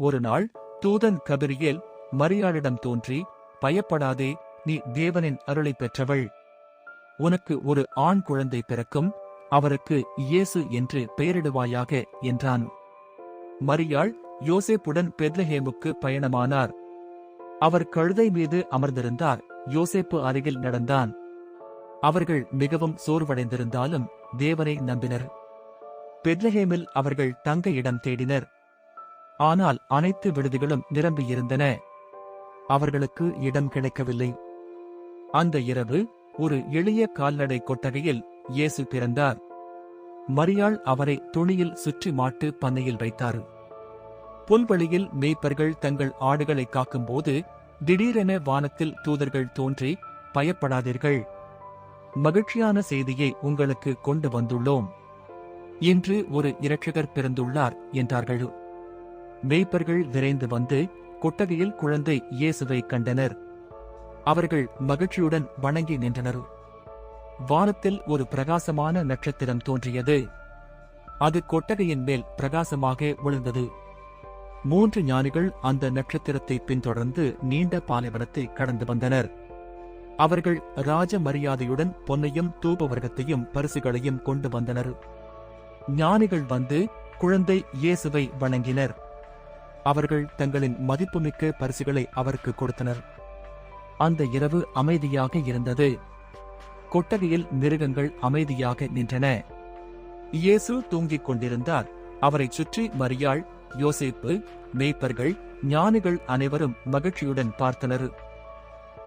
ஒரு நாள் தூதன் கபிரியேல் மரியாளிடம் தோன்றி பயப்படாதே நீ தேவனின் அருளைப் பெற்றவள். உனக்கு ஒரு ஆண் குழந்தை பிறக்கும் அவருக்கு இயேசு என்று பெயரிடுவாயாக என்றான். மரியாள் யோசேப்புடன் பெத்லஹேமுக்கு பயணமானார். அவர் கழுதை மீது அமர்ந்திருந்தார். யோசேப்பு அருகில் நடந்தான். அவர்கள் மிகவும் சோர்வடைந்திருந்தாலும் தேவனை நம்பினர். பெத்லஹேமில் அவர்கள் தங்க இடம் தேடினர். ஆனால் அனைத்து விடுதிகளும் நிரம்பியிருந்தன. அவர்களுக்கு இடம் கிடைக்கவில்லை. அந்த இரவு ஒரு எளிய கால்நடை கொட்டகையில் இயேசு பிறந்தார். மரியாள் அவரை துணியில் சுற்றி மாட்டு பண்ணையில் வைத்தார். புல்வெளியில் மேய்ப்பர்கள் தங்கள் ஆடுகளை காக்கும்போது திடீரென வானத்தில் தூதர்கள் தோன்றி பயப்படாதீர்கள். மகிழ்ச்சியான செய்தியை உங்களுக்கு கொண்டு வந்துள்ளோம். இன்று ஒரு இரட்சகர் பிறந்துள்ளார் என்றார்கள். மேய்ப்பர்கள் விரைந்து வந்து கொட்டகையில் குழந்தை இயேசுவை கண்டனர். அவர்கள் மகிழ்ச்சியுடன் வணங்கி நின்றனர். வானத்தில் ஒரு பிரகாசமான நட்சத்திரம் தோன்றியது. அது கொட்டகையின் மேல் பிரகாசமாக விழுந்தது. மூன்று ஞானிகள் அந்த நட்சத்திரத்தை பின்தொடர்ந்து நீண்ட பாலைவனத்தை கடந்து வந்தனர். அவர்கள் ராஜ மரியாதையுடன் பொன்னையும் தூபவர்க்கத்தையும் பரிசுகளையும் கொண்டு வந்தனர். ஞானிகள் வந்து குழந்தை இயேசுவை வணங்கினர். அவர்கள் தங்களின் மதிப்புமிக்க பரிசுகளை அவருக்கு கொடுத்தனர். அந்த இரவு அமைதியாக இருந்தது. கொட்டகையில் மிருகங்கள் அமைதியாக நின்றன. இயேசு தூங்கிக் கொண்டிருந்தார். அவரைச் சுற்றி மரியாள் யோசிப்பு மேய்ப்பர்கள் ஞானிகள் அனைவரும் மகிழ்ச்சியுடன் பார்த்தனர்.